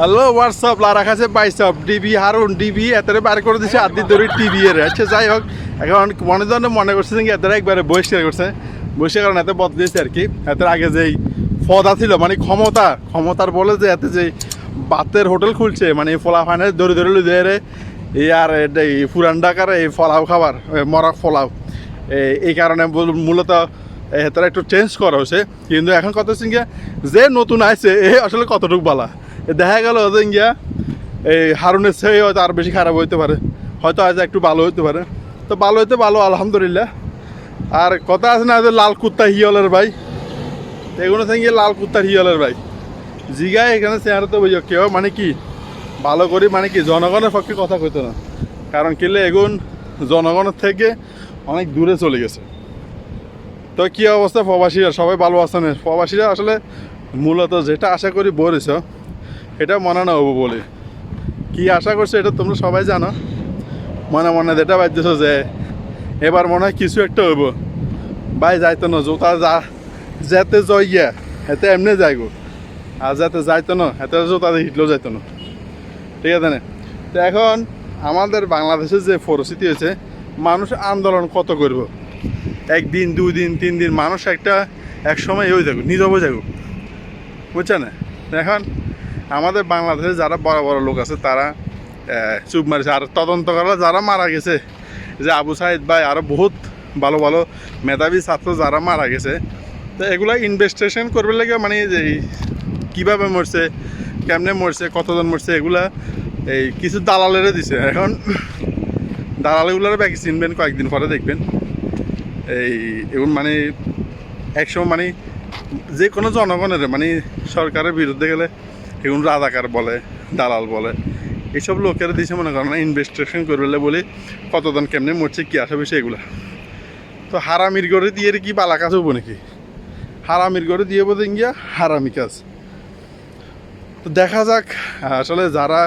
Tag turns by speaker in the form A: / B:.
A: Hello WhatsApp লারা কাছে বাইসঅ্যাপ ডিবি হারুন, ডিবি এতরে বার করে দিছে আদি ধরে টিভি এর। আচ্ছা যাই হোক, এখন মনে মনে করছে যে এতরে একবারে বহিষ্কার করছে। বহিষ্কার কারণ এত বদলেছে আর কি। এত আগে যেই ফদা ছিল মানে ক্ষমতা, ক্ষমতার বলে যে এতে যে বাতের হোটেল খুলছে মানে ফলা ফাইনাল ধরে ধরে লুই দেয় এই আর এই পুরান ঢাকার এই ফলাও খাবার মরা ফলাও। এই- কারণে মূলত তারা একটু চেঞ্জ করা হয়েছে। কিন্তু এখন কত সিঙ্গা যে নতুন আছে এ আসলে কতটুকু বালা? দেখা গেল যে ইঙ্গিয়া এই হারুনের চেয়ে হয়তো আর বেশি খারাপ হইতে পারে। হয়তো আজ একটু ভালো হইতে পারে। তো ভালো হইতে ভালো, আলহামদুলিল্লাহ। আর কথা আছে না যে লাল কুত্তা হিয়লের ভাই? এগুলো সঙ্গে লাল কুত্তার হিয়লের ভাই। জিগা এখানে চেয়ারে তো বুঝো, কেউ মানে কি? ভালো করি মানে কি? জনগণের পক্ষে কথা কইতো না। কারণ কিলে এগুন জনগণের থেকে অনেক দূরে চলে গেছে। তো কি অবস্থা প্রবাসীরা? সবাই ভালো আছেন? প্রবাসীরা আসলে মূলত যেটা আশা করি বলেছ এটা মনে না হব বলে। কি আশা করছে এটা তোমরা সবাই জানো? মনে মনে যেটা বাজছ যে এবার মনে হয় কিছু একটা হইব ভাই, যাইতো না জোতা যা যেতে জইয়া হেতে এমনি যাইগো। আর যাতে যাইতো না, হেতে জোতা হিটলেও যাইতো না। ঠিক আছে না? তো এখন আমাদের বাংলাদেশের যে পরিস্থিতি হয়েছে, মানুষ আন্দোলন কত করব? একদিন, দুই দিন, তিন দিন, মানুষ একটা এক সময় হয়ে যাবে নীরব হয়ে যাবে বুঝছে না? এখন আমাদের বাংলাদেশে যারা বড় বড় লোক আছে, তারা চুপ মারিছে আর তদন্ত করা যারা মারা গেছে যে আবু সাইদ ভাই আরও বহুত ভালো ভালো মেধাবী ছাত্র যারা মারা গেছে, তো এগুলো ইনভেস্টিগেশন করবে লাগে মানে যে কীভাবে মরছে, কেমনে মরছে, কতজন মরছে, এগুলা এই কিছু দালালেরে দিছে। এখন দালালগুলোর বাকি চিনবেন, কয়েকদিন পরে দেখবেন। এই এগুলো মানে একসময় মানে যে কোনো জনগণের মানে সরকারের বিরুদ্ধে গেলে এগুলো রাজাকার বলে, দালাল বলে। এইসব লোকেরা দিছে মনে করেন ইনভেস্টিগেশন করবে বলে কতজন কেমনে মরছে, কী আসা বিষয় এগুলা। তো হারামির গড়ে দিয়ে কি বালা কাজ হব নাকি? হারামির গড়ে দিয়ে বোধ গিয়া হারামি কাজ। তো দেখা যাক, আসলে যারা